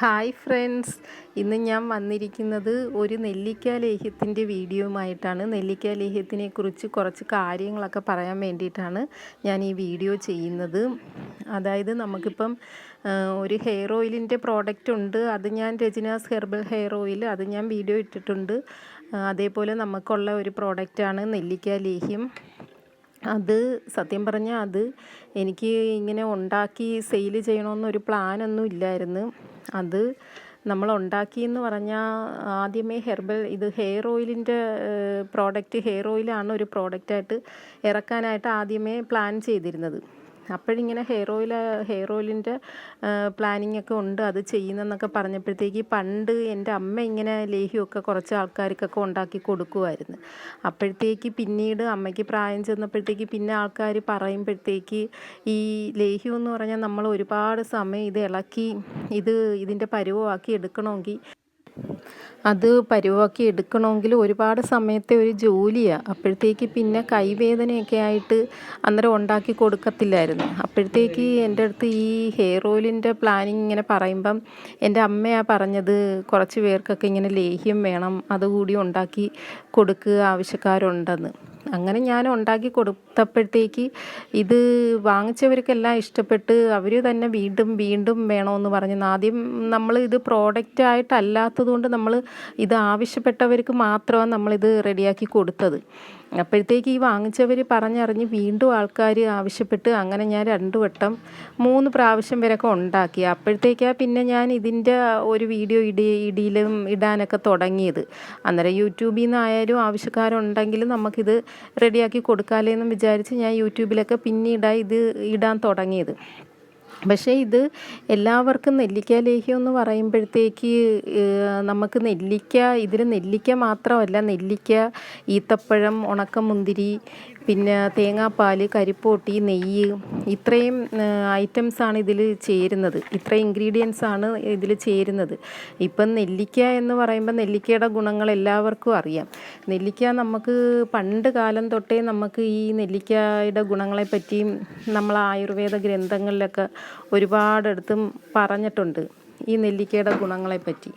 Hi friends. ഇന്ന് ഞാൻ വന്നിരിക്കുന്നത് ഒരു നെല്ലിക്ക ലേഹ്യത്തിന്റെ വീഡിയോയുമായിട്ടാണ്. നെല്ലിക്ക ലേഹ്യത്തിനെ കുറിച്ച് കുറച്ച് കാര്യങ്ങളൊക്കെ പറയാൻ വേണ്ടിയിട്ടാണ് ഞാൻ ഈ വീഡിയോ ചെയ്യുന്നത്. അതായത് നമുക്കിപ്പം ഒരു ഹെയർ ഓയിലിന്റെ പ്രോഡക്റ്റ് ഉണ്ട്. അത് ഞാൻ രജിനാസ് ഹെർബൽ ഹെയർ ഓയിൽ അത് ഞാൻ വീഡിയോ ഇട്ടിട്ടുണ്ട്. അതേപോലെ നമുക്കുള്ള ഒരു പ്രോഡക്റ്റാണ് നെല്ലിക്ക ലേഹ്യം. അത് സത്യം പറഞ്ഞാൽ അത് എനിക്ക് ഇങ്ങനെ ഉണ്ടാക്കി സെയിൽ ചെയ്യണമെന്നൊരു പ്ലാനൊന്നും ഇല്ലായിരുന്നു. അത് നമ്മൾ ഉണ്ടാക്കി എന്ന് പറഞ്ഞാൽ ആദ്യമേ ഹെർബൽ ഇത് ഹെയർ ഓയിലിന്റെ പ്രോഡക്റ്റ് ഹെയർ ഓയിലാണ് ഒരു പ്രോഡക്റ്റായിട്ട് ഇറക്കാനായിട്ട് ആദ്യമേ പ്ലാൻ ചെയ്തിരുന്നത്. അപ്പോഴിങ്ങനെ ഹെയർ ഓയിൽ ഹെയർ ഓയിലിന്റെ പ്ലാനിങ് ഒക്കെ ഉണ്ട്. അത് ചെയ്യുന്നെന്നൊക്കെ പറഞ്ഞപ്പോഴത്തേക്ക് പണ്ട് എന്റെ അമ്മ ഇങ്ങനെ ലേഹ്യമൊക്കെ കുറച്ച് ആൾക്കാർക്കൊക്കെ ഉണ്ടാക്കി കൊടുക്കുമായിരുന്നു അപ്പോഴത്തേക്ക് പിന്നീട് അമ്മയ്ക്ക് പ്രായം ചെന്നപ്പോഴത്തേക്ക് പിന്നെ ആൾക്കാർ പറയുമ്പോഴത്തേക്ക് ഈ ലേഹ്യം എന്ന് പറഞ്ഞാൽ നമ്മൾ ഒരുപാട് സമയം ഇത് ഇളക്കി ഇത് ഇതിന്റെ പരുവമാക്കി എടുക്കണമെങ്കിൽ അത് പരുവാക്കി എടുക്കണമെങ്കിൽ ഒരുപാട് സമയത്തെ ഒരു ജോലിയാണ് അപ്പോഴത്തേക്ക് പിന്നെ കൈവേദനയൊക്കെ ആയിട്ട് അന്നേരം ഉണ്ടാക്കി കൊടുക്കത്തില്ലായിരുന്നു. അപ്പോഴത്തേക്ക് എന്റെ അടുത്ത് ഈ ഹെയർ ഓയിലിന്റെ പ്ലാനിങ് ഇങ്ങനെ പറയുമ്പം എന്റെ അമ്മയാണ് പറഞ്ഞത് കുറച്ച് പേർക്കൊക്കെ ഇങ്ങനെ ലേഹ്യം വേണം അതുകൂടി ഉണ്ടാക്കി കൊടുക്കുക ആവശ്യക്കാരുണ്ടെന്ന്. അങ്ങനെ ഞാൻ ഉണ്ടാക്കി കൊടുത്തപ്പോഴത്തേക്ക് ഇത് വാങ്ങിച്ചവർക്കെല്ലാം ഇഷ്ടപ്പെട്ട് അവർ തന്നെ വീണ്ടും വീണ്ടും വേണമെന്ന് പറഞ്ഞു. ആദ്യം നമ്മൾ ഇത് പ്രോഡക്റ്റ് ആയിട്ടല്ലാത്തത് കൊണ്ട് നമ്മൾ ഇത് ആവശ്യപ്പെട്ടവർക്ക് മാത്രമാണ് നമ്മളിത് റെഡിയാക്കി കൊടുത്തത്. അപ്പോഴത്തേക്ക് ഈ വാങ്ങിച്ചവർ പറഞ്ഞറിഞ്ഞ് വീണ്ടും ആൾക്കാർ ആവശ്യപ്പെട്ട് അങ്ങനെ ഞാൻ രണ്ട് വട്ടം മൂന്ന് പ്രാവശ്യം വരെയൊക്കെ ഉണ്ടാക്കി. അപ്പോഴത്തേക്കാ പിന്നെ ഞാൻ ഇതിന്റെ ഒരു വീഡിയോ ഇടി ഇടിയിലും ഇടാനൊക്കെ തുടങ്ങിയത്. അന്നേരം യൂട്യൂബിൽ നിന്നായാലും ആവശ്യക്കാരുണ്ടെങ്കിൽ നമുക്കിത് റെഡിയാക്കി കൊടുക്കാമല്ലേ എന്നും വിചാരിച്ച് ഞാൻ യൂട്യൂബിലൊക്കെ പിന്നീടായി ഇത് ഇടാൻ തുടങ്ങിയത്. പക്ഷേ ഇത് എല്ലാവർക്കും നെല്ലിക്ക ലേഹ്യം എന്ന് പറയുമ്പോഴത്തേക്ക് നമുക്ക് നെല്ലിക്ക ഇതിൽ നെല്ലിക്ക മാത്രമല്ല നെല്ലിക്ക ഈത്തപ്പഴം ഉണക്കമുന്തിരി പിന്നെ തേങ്ങാപ്പാൽ കരിപ്പോട്ടി നെയ്യ് ഇത്രയും ഐറ്റംസ് ആണ് ഇതിൽ ചേരുന്നത്. ഇത്രയും ഇൻഗ്രീഡിയൻസ് ആണ് ഇതിൽ ചേരുന്നത്. ഇപ്പം നെല്ലിക്ക എന്ന് പറയുമ്പോൾ നെല്ലിക്കയുടെ ഗുണങ്ങൾ എല്ലാവർക്കും അറിയാം. നെല്ലിക്ക നമുക്ക് പണ്ട് കാലം തൊട്ടേ നമുക്ക് ഈ നെല്ലിക്കയുടെ ഗുണങ്ങളെ പറ്റിയും നമ്മൾ ആയുർവേദ ഗ്രന്ഥങ്ങളിലൊക്കെ ഒരുപാടിടത്തും പറഞ്ഞിട്ടുണ്ട് ഈ നെല്ലിക്കയുടെ ഗുണങ്ങളെ പറ്റി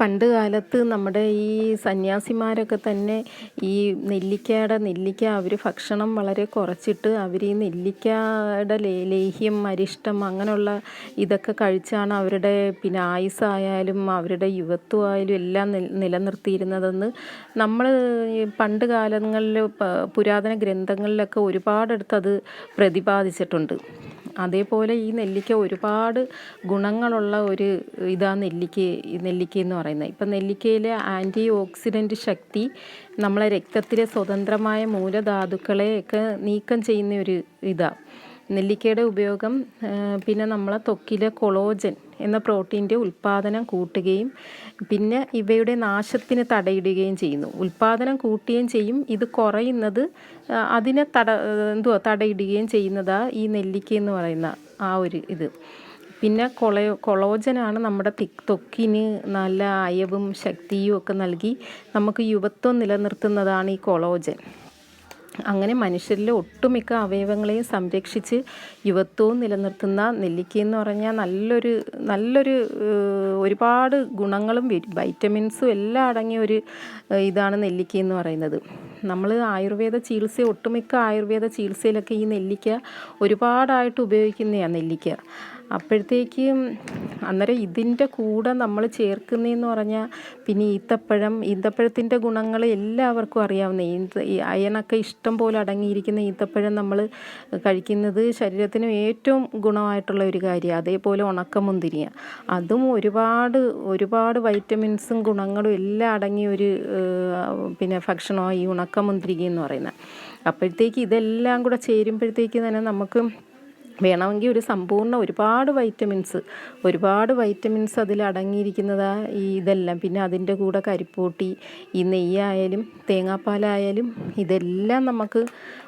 പണ്ട് കാലത്ത് നമ്മുടെ ഈ സന്യാസിമാരൊക്കെ തന്നെ ഈ നെല്ലിക്കയുടെ നെല്ലിക്ക അവർ ഭക്ഷണം വളരെ കുറച്ചിട്ട് അവർ ഈ നെല്ലിക്കയുടെ ലേഹ്യം അരിഷ്ടം അങ്ങനെയുള്ള ഇതൊക്കെ കഴിച്ചാണ് അവരുടെ പിന്നെ ആയുസ്സായാലും അവരുടെ യുവത്വമായാലും എല്ലാം നിലനിർത്തിയിരുന്നതെന്ന് നമ്മൾ പണ്ട് കാലങ്ങളിൽ പുരാതന ഗ്രന്ഥങ്ങളിലൊക്കെ ഒരുപാടെടുത്ത് അത് പ്രതിപാദിച്ചിട്ടുണ്ട്. അതേപോലെ ഈ നെല്ലിക്ക ഒരുപാട് ഗുണങ്ങളുള്ള ഒരു ഇതാ നെല്ലിക്ക നെല്ലിക്ക എന്ന് പറയുന്നത്. ഇപ്പം നെല്ലിക്കയിലെ ആന്റി ഓക്സിഡന്റ് ശക്തി നമ്മളെ രക്തത്തിലെ സ്വതന്ത്രമായ മൂലധാതുക്കളെയൊക്കെ നീക്കം ചെയ്യുന്ന ഒരു ഇതാണ് നെല്ലിക്കയുടെ ഉപയോഗം പിന്നെ നമ്മളെ തൊക്കിലെ കൊളോജൻ എന്ന പ്രോട്ടീന്റെ ഉൽപ്പാദനം കൂട്ടുകയും പിന്നെ ഇവയുടെ നാശത്തിന് തടയിടുകയും ചെയ്യുന്നു. ഉൽപ്പാദനം കൂട്ടുകയും ചെയ്യും. ഇത് കുറയുന്നത് അതിനെ തട എന്തുവാ തടയിടുകയും ചെയ്യുന്നതാ ഈ നെല്ലിക്ക എന്ന് പറയുന്ന ആ ഒരു ഇത്. പിന്നെ കൊളയോ കൊളോജനാണ് നമ്മുടെ തി- നല്ല അയവും ശക്തിയും ഒക്കെ നൽകി നമുക്ക് യുവത്വം നിലനിർത്തുന്നതാണ് ഈ കൊളോജൻ. അങ്ങനെ മനുഷ്യരിലെ ഒട്ടുമിക്ക അവയവങ്ങളെയും സംരക്ഷിച്ച് യുവത്വവും നിലനിർത്തുന്ന നെല്ലിക്ക എന്ന് പറഞ്ഞാൽ നല്ലൊരു നല്ലൊരു ഒരുപാട് ഗുണങ്ങളും വൈറ്റമിൻസും എല്ലാം അടങ്ങിയ ഒരു ഇതാണ് നെല്ലിക്ക എന്ന് പറയുന്നത്. നമ്മൾ ആയുർവേദ ചികിത്സ ഒട്ടുമിക്ക ആയുർവേദ ചികിത്സയിലൊക്കെ ഈ നെല്ലിക്ക ഒരുപാടായിട്ട് ഉപയോഗിക്കുന്നതാണ് നെല്ലിക്ക. അപ്പോഴത്തേക്കും അന്നേരം ഇതിന്റെ കൂടെ നമ്മൾ ചേർക്കുന്നതെന്ന് പറഞ്ഞാൽ പിന്നെ ഈത്തപ്പഴം ഈത്തപ്പഴത്തിന്റെ ഗുണങ്ങൾ എല്ലാവർക്കും അറിയാവുന്ന. ഈന്ത- അയണൊക്കെ ഇഷ്ടം പോലെ അടങ്ങിയിരിക്കുന്ന ഈത്തപ്പഴം നമ്മൾ കഴിക്കുന്നത് ശരീരത്തിന് ഏറ്റവും ഗുണമായിട്ടുള്ള ഒരു കാര്യമാണ്. അതേപോലെ ഉണക്കമുന്തിരിയ. അതും ഒരുപാട് ഒരുപാട് വൈറ്റമിൻസും ഗുണങ്ങളും എല്ലാം അടങ്ങിയ ഒരു പിന്നെ ഭക്ഷണമാണ് ഈ ഉണക്കമുന്തിരിക എന്ന് പറയുന്നത്. അപ്പോഴത്തേക്ക് ഇതെല്ലാം കൂടെ ചേരുമ്പോഴത്തേക്ക് തന്നെ നമുക്ക് വേണമെങ്കിൽ ഒരു സമ്പൂർണ ഒരുപാട് വൈറ്റമിൻസ് ഒരുപാട് വൈറ്റമിൻസ് അതിൽ അടങ്ങിയിരിക്കുന്നതാ ഈ ഇതെല്ലാം. പിന്നെ അതിന്റെ കൂടെ കരിപ്പൂട്ടി ഈ നെയ്യായാലും തേങ്ങാപ്പാലായാലും ഇതെല്ലാം നമുക്ക്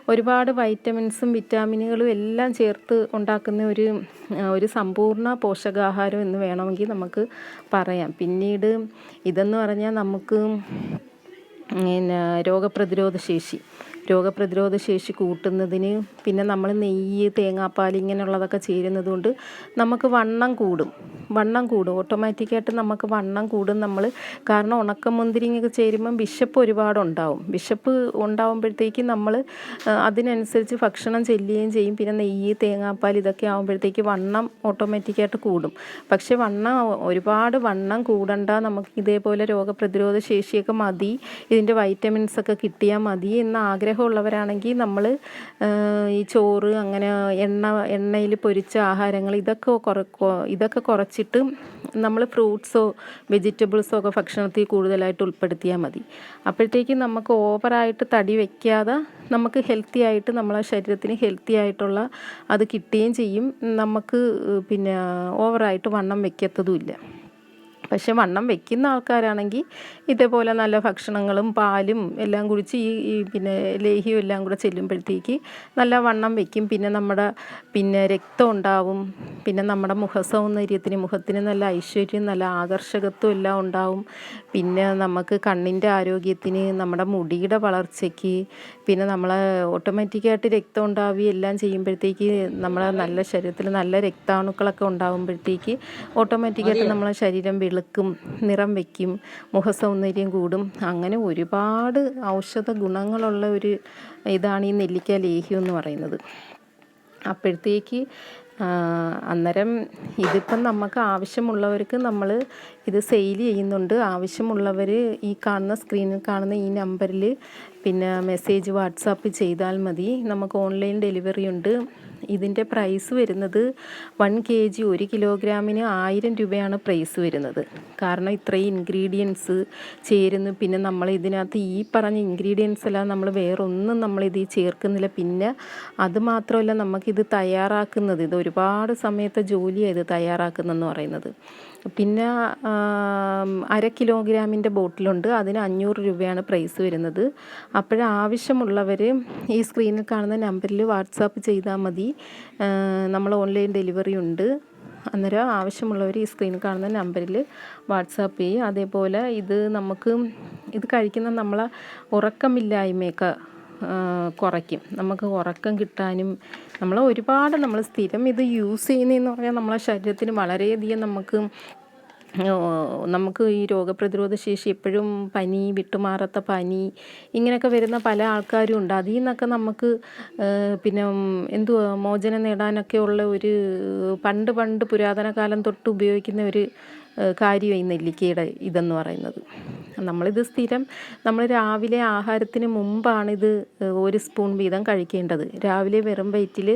ഒരുപാട് വൈറ്റമിൻസും വിറ്റാമിനുകളും എല്ലാം ചേർത്ത് ഉണ്ടാക്കുന്ന ഒരു ഒരു സമ്പൂർണ പോഷകാഹാരം എന്ന് വേണമെങ്കിൽ നമുക്ക് പറയാം. പിന്നീട് ഇതെന്ന് പറഞ്ഞാൽ നമുക്ക് പിന്നെ രോഗപ്രതിരോധ ശേഷി രോഗപ്രതിരോധ ശേഷി കൂട്ടുന്നതിന് പിന്നെ നമ്മൾ നെയ്യ് തേങ്ങാപ്പാൽ ഇങ്ങനെയുള്ളതൊക്കെ ചേരുന്നത് കൊണ്ട് നമുക്ക് വണ്ണം കൂടും. വണ്ണം കൂടും. ഓട്ടോമാറ്റിക്കായിട്ട് നമുക്ക് വണ്ണം കൂടും നമ്മൾ കാരണം ഉണക്കമുന്തിരിങ്ങയൊക്കെ ചേരുമ്പം വിശപ്പ് ഒരുപാടുണ്ടാവും. വിശപ്പ് ഉണ്ടാകുമ്പോഴത്തേക്ക് നമ്മൾ അതിനനുസരിച്ച് ഭക്ഷണം ചെല്ലുകയും ചെയ്യും. പിന്നെ നെയ്യ് തേങ്ങാപ്പാൽ ഇതൊക്കെ ആകുമ്പോഴത്തേക്ക് വണ്ണം ഓട്ടോമാറ്റിക്കായിട്ട് കൂടും. പക്ഷേ വണ്ണം ഒരുപാട് വണ്ണം കൂടണ്ട നമുക്ക് ഇതേപോലെ രോഗപ്രതിരോധ ശേഷിയൊക്കെ മതി. ഇതിന്റെ വൈറ്റമിൻസ് ഒക്കെ കിട്ടിയാൽ മതി എന്ന ആഗ്രഹമുള്ളവരാണെങ്കിൽ നമ്മൾ ഈ ചോറ് അങ്ങനെ എണ്ണ എണ്ണയിൽ പൊരിച്ച ആഹാരങ്ങൾ ഇതൊക്കെ കുറ ഇതൊക്കെ കുറച്ചിട്ട് നമ്മൾ ഫ്രൂട്ട്സോ വെജിറ്റബിൾസോ ഒക്കെ ഭക്ഷണത്തിൽ കൂടുതലായിട്ട് ഉൾപ്പെടുത്തിയാൽ മതി. അപ്പോഴത്തേക്കും നമുക്ക് ഓവറായിട്ട് തടി വയ്ക്കാതെ നമുക്ക് ഹെൽത്തി ആയിട്ട് നമ്മളെ ശരീരത്തിന് ഹെൽത്തി ആയിട്ടുള്ള അത് കിട്ടുകയും ചെയ്യും. നമുക്ക് പിന്നെ ഓവറായിട്ട് വണ്ണം വയ്ക്കത്തതുമില്ല പക്ഷെ വണ്ണം വെക്കുന്ന ആൾക്കാരാണെങ്കിൽ ഇതേപോലെ നല്ല ഭക്ഷണങ്ങളും പാലും എല്ലാം കുടിച്ച് ഈ ഈ പിന്നെ ലേഹ്യം എല്ലാം കൂടെ ചെല്ലുമ്പോഴത്തേക്ക് നല്ല വണ്ണം വെക്കും. പിന്നെ നമ്മുടെ പിന്നെ രക്തം ഉണ്ടാവും. പിന്നെ നമ്മുടെ മുഖസൗന്ദര്യത്തിന് മുഖത്തിന് നല്ല ഐശ്വര്യം നല്ല ആകർഷകത്വം എല്ലാം ഉണ്ടാവും. പിന്നെ നമുക്ക് കണ്ണിന്റെ ആരോഗ്യത്തിന് നമ്മുടെ മുടിയുടെ വളർച്ചയ്ക്ക് പിന്നെ നമ്മൾ ഓട്ടോമാറ്റിക്കായിട്ട് രക്തം ഉണ്ടാവുകയും എല്ലാം ചെയ്യുമ്പോഴത്തേക്ക് നമ്മളെ നല്ല ശരീരത്തിൽ നല്ല രക്താണുക്കളൊക്കെ ഉണ്ടാകുമ്പോഴത്തേക്ക് ഓട്ടോമാറ്റിക്കായിട്ട് നമ്മളെ ശരീരം വെളുക്കും നിറം വയ്ക്കും മുഖസൗന്ദര്യം കൂടും. അങ്ങനെ ഒരുപാട് ഔഷധ ഗുണങ്ങളുള്ള ഒരു ഇതാണ് ഈ നെല്ലിക്ക ലേഹ്യം എന്ന് പറയുന്നത്. അപ്പോഴത്തേക്ക് അന്നേരം ഇതിപ്പം നമുക്ക് ആവശ്യമുള്ളവർക്ക് നമ്മൾ ഇത് സെയിൽ ചെയ്യുന്നുണ്ട്. ആവശ്യമുള്ളവർ ഈ കാണുന്ന സ്ക്രീനിൽ കാണുന്ന ഈ നമ്പറിൽ പിന്നെ മെസ്സേജ് വാട്സാപ്പ് ചെയ്താൽ മതി. നമുക്ക് ഓൺലൈൻ ഡെലിവറി ഉണ്ട്. ഇതിന്റെ പ്രൈസ് വരുന്നത് വൺ കെ ജി ഒരു കിലോഗ്രാമിന് ആയിരം രൂപയാണ് പ്രൈസ് വരുന്നത്. കാരണം ഇത്രയും ഇൻഗ്രീഡിയൻസ് ചേരുന്നു. പിന്നെ നമ്മൾ ഇതിനകത്ത് ഈ പറഞ്ഞ ഇൻഗ്രീഡിയൻസ് എല്ലാം നമ്മൾ വേറൊന്നും നമ്മളിത് ചേർക്കുന്നില്ല. പിന്നെ അത് മാത്രമല്ല നമുക്കിത് തയ്യാറാക്കുന്നത്. ഇത് ഒരുപാട് സമയത്തെ ജോലിയാണ് ഇത് തയ്യാറാക്കുന്നതെന്ന് പറയുന്നത്. പിന്നെ അര കിലോഗ്രാമിന്റെ ബോട്ടിലുണ്ട്. അതിന് അഞ്ഞൂറ് രൂപയാണ് പ്രൈസ് വരുന്നത്. അപ്പോഴാവശ്യമുള്ളവർ ഈ സ്ക്രീനിൽ കാണുന്ന നമ്പറിൽ വാട്സാപ്പ് ചെയ്താൽ മതി. നമ്മൾ ഓൺലൈൻ ഡെലിവറി ഉണ്ട്. അന്നേരം ആവശ്യമുള്ളവർ ഈ സ്ക്രീനിൽ കാണുന്ന നമ്പറിൽ വാട്സാപ്പ് ചെയ്യും. അതേപോലെ ഇത് നമുക്ക് ഇത് കഴിക്കുന്ന നമ്മളെ ഉറക്കമില്ലായ്മയൊക്കെ കുറയ്ക്കും. നമുക്ക് ഉറക്കം കിട്ടാനും നമ്മൾ ഒരുപാട് നമ്മൾ സ്ഥിരം ഇത് യൂസ് ചെയ്യുന്നതെന്ന് പറഞ്ഞാൽ നമ്മളെ ശരീരത്തിന് വളരെയധികം നമുക്ക് നമുക്ക് ഈ രോഗപ്രതിരോധ ശേഷി എപ്പോഴും പനി വിട്ടുമാറാത്ത പനി ഇങ്ങനെയൊക്കെ വരുന്ന പല ആൾക്കാരും ഉണ്ട്. അതിൽ നിന്നൊക്കെ നമുക്ക് പിന്നെ എന്തുവാ മോചനം നേടാനൊക്കെ ഉള്ള ഒരു പണ്ട് പണ്ട് പുരാതന കാലം തൊട്ട് ഉപയോഗിക്കുന്ന ഒരു കാര്യമായി നെല്ലിക്കയുടെ ഇതെന്ന് പറയുന്നത്. നമ്മളിത് സ്ഥിരം നമ്മൾ രാവിലെ ആഹാരത്തിന് മുമ്പാണിത് ഒരു സ്പൂൺ വീതം കഴിക്കേണ്ടത്. രാവിലെ വെറും വയറ്റിൽ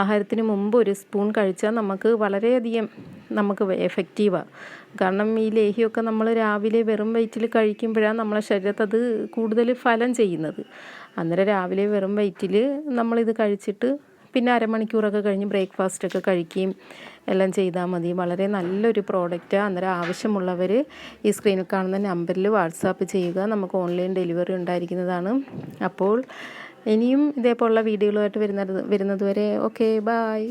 ആഹാരത്തിന് മുമ്പ് ഒരു സ്പൂൺ കഴിച്ചാൽ നമുക്ക് വളരെയധികം നമുക്ക് എഫക്റ്റീവാണ് കാരണം ഈ ലേഹ്യമൊക്കെ നമ്മൾ രാവിലെ വെറും വയറ്റിൽ കഴിക്കുമ്പോഴാണ് നമ്മളെ ശരീരത്ത് അത് കൂടുതൽ ഫലം ചെയ്യുന്നത്. അന്നേരം രാവിലെ വെറും വയറ്റിൽ നമ്മളിത് കഴിച്ചിട്ട് പിന്നെ അരമണിക്കൂറൊക്കെ കഴിഞ്ഞ് ബ്രേക്ക്ഫാസ്റ്റ് ഒക്കെ കഴിക്കുകയും എല്ലാം ചെയ്താൽ മതി. വളരെ നല്ലൊരു പ്രോഡക്റ്റാണ് അന്നേരം ആവശ്യമുള്ളവർ ഈ സ്ക്രീനിൽ കാണുന്ന നമ്പറിൽ വാട്സാപ്പ് ചെയ്യുക. നമുക്ക് ഓൺലൈൻ ഡെലിവറി ഉണ്ടായിരിക്കുന്നതാണ്. അപ്പോൾ ഇനിയും ഇതേപോലുള്ള വീഡിയോകളുമായിട്ട് വരുന്നത് വരുന്നതുവരെ ഓക്കെ ബായ്